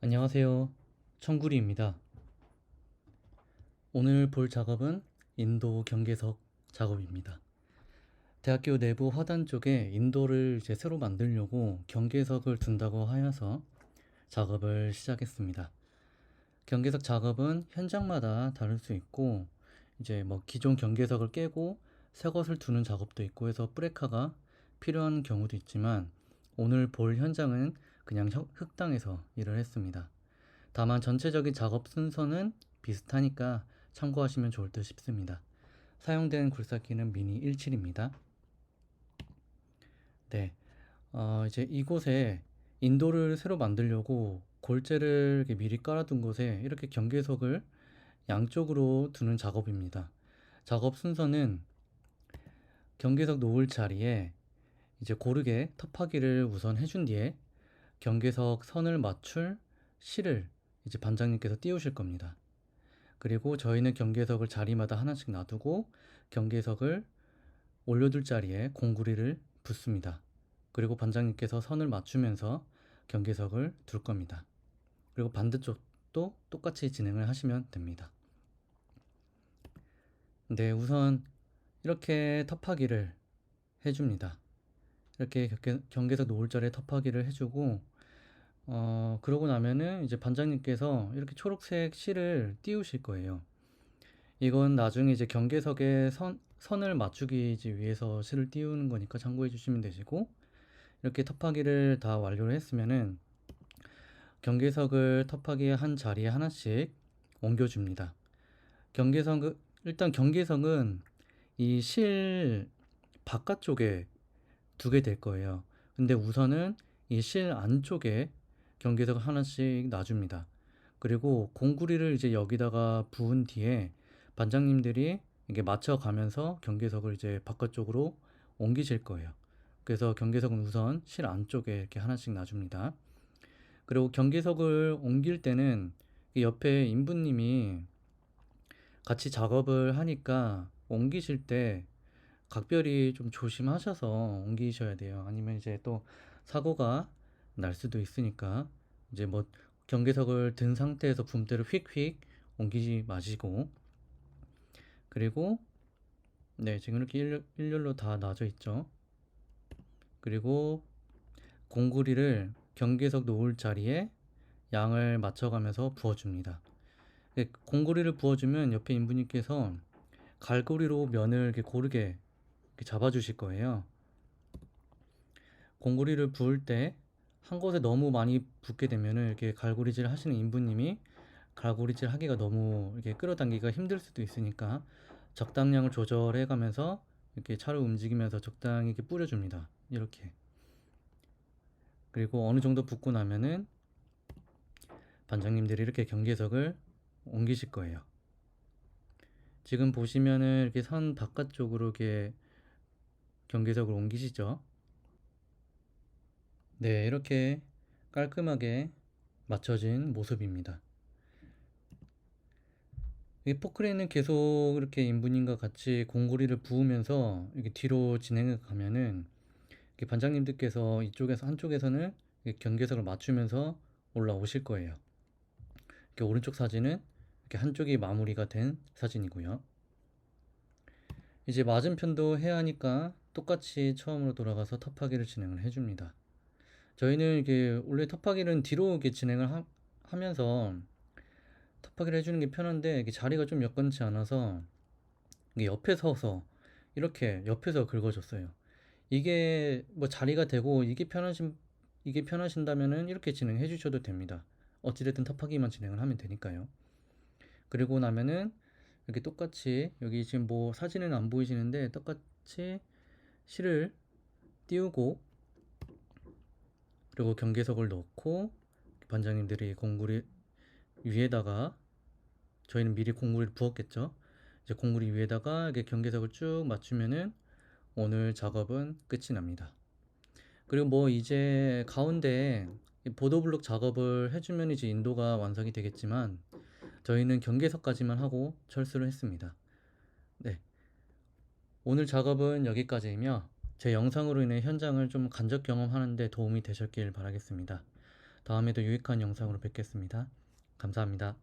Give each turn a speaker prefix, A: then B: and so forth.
A: 안녕하세요. 청구리입니다. 오늘 볼 작업은 인도 경계석 작업입니다. 대학교 내부 화단 쪽에 인도를 이제 새로 만들려고 경계석을 둔다고 하여서 작업을 시작했습니다. 경계석 작업은 현장마다 다를 수 있고 이제 뭐 기존 경계석을 깨고 새 것을 두는 작업도 있고 해서 브레카가 필요한 경우도 있지만 오늘 볼 현장은 그냥 혀- 흙당에서 일을 했습니다. 다만 전체적인 작업 순서는 비슷하니까 참고하시면 좋을 듯 싶습니다. 사용된 굴삭기는 미니 17입니다. 네, 어, 이제 이곳에 인도를 새로 만들려고 골재를 미리 깔아둔 곳에 이렇게 경계석을 양쪽으로 두는 작업입니다. 작업 순서는 경계석 놓을 자리에 이제 고르게 톱하기를 우선 해준 뒤에 경계석 선을 맞출 실을 이제 반장님께서 띄우실 겁니다. 그리고 저희는 경계석을 자리마다 하나씩 놔두고 경계석을 올려둘 자리에 공구리를 붓습니다. 그리고 반장님께서 선을 맞추면서 경계석을 둘 겁니다. 그리고 반대쪽도 똑같이 진행을 하시면 됩니다. 네, 우선 이렇게 텁하기를 해줍니다. 이렇게 경계- 경계석 놓을 자리에 텁하기를 해주고 어, 그러고 나면은 이제 반장님께서 이렇게 초록색 실을 띄우실 거예요. 이건 나중에 이제 경계석에 선, 선을 맞추기 위해서 실을 띄우는 거니까 참고해 주시면 되시고, 이렇게 텁하기를 다 완료를 했으면은 경계석을 텁하기 한 자리에 하나씩 옮겨줍니다. 경계석, 일단 경계석은 이 실 바깥쪽에 두게 될 거예요. 근데 우선은 이 실 안쪽에 경계석을 하나씩 놔줍니다. 그리고 공구리를 이제 여기다가 부은 뒤에 반장님들이 이게 맞춰가면서 경계석을 이제 바깥쪽으로 옮기실 거예요. 그래서 경계석은 우선 실 안쪽에 이렇게 하나씩 놔줍니다. 그리고 경계석을 옮길 때는 이 옆에 인부님이 같이 작업을 하니까 옮기실 때 각별히 좀 조심하셔서 옮기셔야 돼요. 아니면 이제 또 사고가 날 수도 있으니까 이제 뭐 경계석을 든 상태에서 붐대를 휙휙 옮기지 마시고 그리고 네 지금 이렇게 일렬, 일렬로 다 놔져 있죠. 그리고 공구리를 경계석 놓을 자리에 양을 맞춰가면서 부어줍니다. 네, 공구리를 부어주면 옆에 인부님께서 갈고리로 면을 이렇게 고르게 잡아주실 거예요. 공구리를 부을 때 한 곳에 너무 많이 붓게 되면은 이렇게 갈고리질 하시는 인부님이 갈고리질 하기가 너무 이렇게 끌어당기기가 힘들 수도 있으니까 적당량을 조절해 가면서 이렇게 차를 움직이면서 적당히 이렇게 뿌려줍니다. 이렇게. 그리고 어느 정도 붓고 나면은 반장님들이 이렇게 경계석을 옮기실 거예요. 지금 보시면은 이렇게 선 바깥쪽으로 이렇게 경계석을 옮기시죠. 네, 이렇게 깔끔하게 맞춰진 모습입니다. 이 포크레인은 계속 이렇게 인분님과 같이 공구리를 부으면서 이렇게 뒤로 진행해 가면은 반장님들께서 이쪽에서 한쪽에서는 경계석을 맞추면서 올라오실 거예요. 이렇게 오른쪽 사진은 이렇게 한쪽이 마무리가 된 사진이고요. 이제 맞은편도 해야 하니까 똑같이 처음으로 돌아가서 텁하기를 진행을 해줍니다. 저희는 이게 원래 텁하기는 뒤로 이렇게 진행을 하, 하면서 텁하기를 해주는 게 편한데 이게 자리가 좀 여건치 않아서 이게 옆에 서서 이렇게 옆에서 긁어줬어요. 이게 뭐 자리가 되고 이게 편하신 이게 편하신다면은 이렇게 진행해 주셔도 됩니다. 어찌됐든 텁하기만 진행을 하면 되니까요. 그리고 나면은 이렇게 똑같이 여기 지금 뭐 사진은 안 보이시는데 똑같이 실을 띄우고 그리고 경계석을 넣고 반장님들이 공구리 위에다가 저희는 미리 공구리를 부었겠죠. 이제 공구리 위에다가 이렇게 경계석을 쭉 맞추면은 오늘 작업은 끝이 납니다. 그리고 뭐 이제 가운데 보도블록 작업을 해주면 이제 인도가 완성이 되겠지만 저희는 경계석까지만 하고 철수를 했습니다. 네. 오늘 작업은 여기까지이며 제 영상으로 인해 현장을 좀 간접 경험하는데 도움이 되셨길 바라겠습니다. 다음에도 유익한 영상으로 뵙겠습니다. 감사합니다.